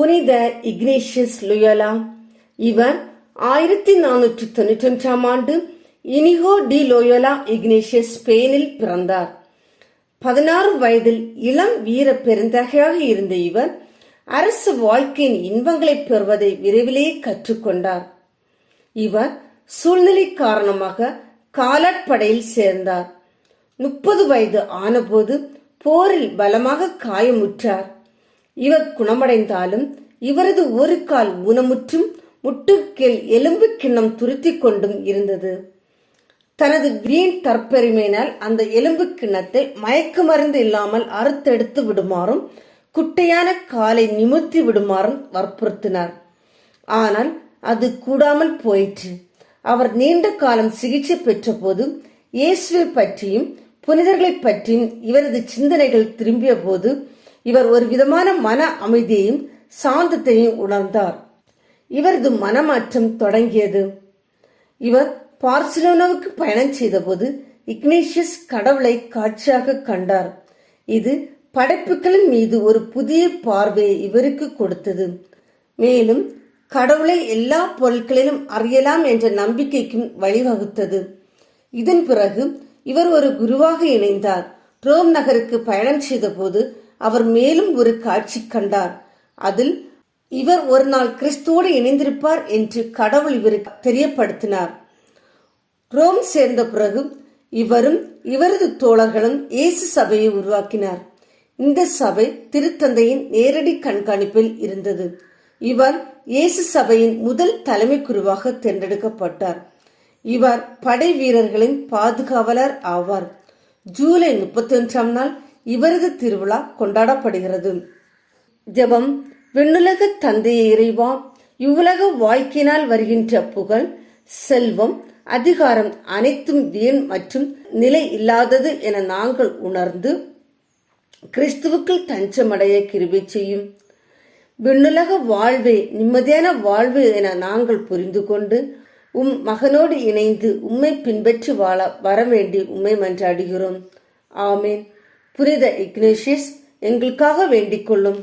புனித இக்னேஷியஸ் லுயலா. இவர் ஆயிரத்தி நானூற்றி தொண்ணூற்றி ஒன்றாம் ஆண்டு இனிகோ டி லோயோலா இக்னேஷியஸ் ஸ்பெயினில் பிறந்தார். பதினாறு வயதில் இளம் வீர பெருந்தகையாக இருந்த இவர் அரசு வாழ்க்கையின் இன்பங்களை பெறுவதை விரைவிலேயே கற்றுக்கொண்டார். இவர் சூழ்நிலை காரணமாக காலாட்படையில் சேர்ந்தார். முப்பது வயது ஆனபோது போரில் பலமாக காயமுற்றார். இவர் குணமடைந்தாலும் இவரது ஒரு கால் ஊனமுற்றும் முட்டுக்கீழ் எலும்பு கிண்ணம் துருத்தி கொண்டும் இருந்தது. தனது வீண் தற்பெருமையினால் அந்த எலும்பு கிண்ணத்தை மயக்க மருந்து இல்லாமல் அறுத்தெடுத்து விடுமாறும் குட்டையான காலை நிமிர்த்தி விடுமாறும் வற்புறுத்தினார். ஆனால் அது கூடாமல் போயிற்று. அவர் நீண்ட காலம் சிகிச்சை பெற்றபோது இயேசுவை பற்றியும் புனிதர்களை பற்றியும் இவரது சிந்தனைகள் திரும்பிய போது இவர் ஒரு விதமான மன அமைதியையும் சாந்தத்தையும் உணர்ந்தார். இவரது மனமாற்றம் தொடங்கியது. இவர் பார்சிலோனாவுக்கு பயணம் செய்தபோது இக்னேஷியஸ் கடவுளை காட்சியாக கண்டார். இது படைப்புகளின் மீது ஒரு புதிய பார்வையை இவருக்கு கொடுத்தது. மேலும் கடவுளை எல்லா பொருட்களிலும் அறியலாம் என்ற நம்பிக்கைக்கும் வழிவகுத்தது. இதன் பிறகு இவர் ஒரு குருவாக இணைந்தார். ரோம் நகருக்கு பயணம் செய்தபோது அவர் மேலும் ஒரு காட்சி கண்டார். அதில் இவர் ஒரு நாள் கிறிஸ்துவோடு இணைந்திருப்பார் என்று கடவுள் இவருக்கு தெரியப்படுத்தினார். ரோம் சேர்ந்த பிறகு இவரும் இவரது தோழர்களும் இயேசு சபையை உருவாக்கினார். இந்த சபை திருத்தந்தையின் நேரடி கண்காணிப்பில் இருந்தது. இவர் இயேசு சபையின் முதல் தலைமை குருவாக தேர்ந்தெடுக்கப்பட்டார். இவர் படை வீரர்களின் பாதுகாவலர் ஆவார். ஜூலை முப்பத்தி ஒன்றாம் நாள் இவரது திருவிழா கொண்டாடப்படுகிறது. ஜெபம் விண்ணுலக தந்தையை இறைவா இவ்வுலக வாழ்க்கையினால் வருகின்ற புகழ் செல்வம் அதிகாரம் அனைத்தும் வீண் மற்றும் நிலை இல்லாதது என நாங்கள் உணர்ந்து கிறிஸ்துவுக்குள் தஞ்சமடைய கிருபை செய்யும். விண்ணுலக வாழ்வே நிம்மதியான வாழ்வு என நாங்கள் புரிந்து கொண்டு உம் மகனோடு இணைந்து உம்மை பின்பற்றி வாழ வரவேண்டி உம்மை மன்றாடுகிறோம். ஆமேன். புனித இக்னேஷியஸ் எங்களுக்காக வேண்டிக் கொள்ளும்.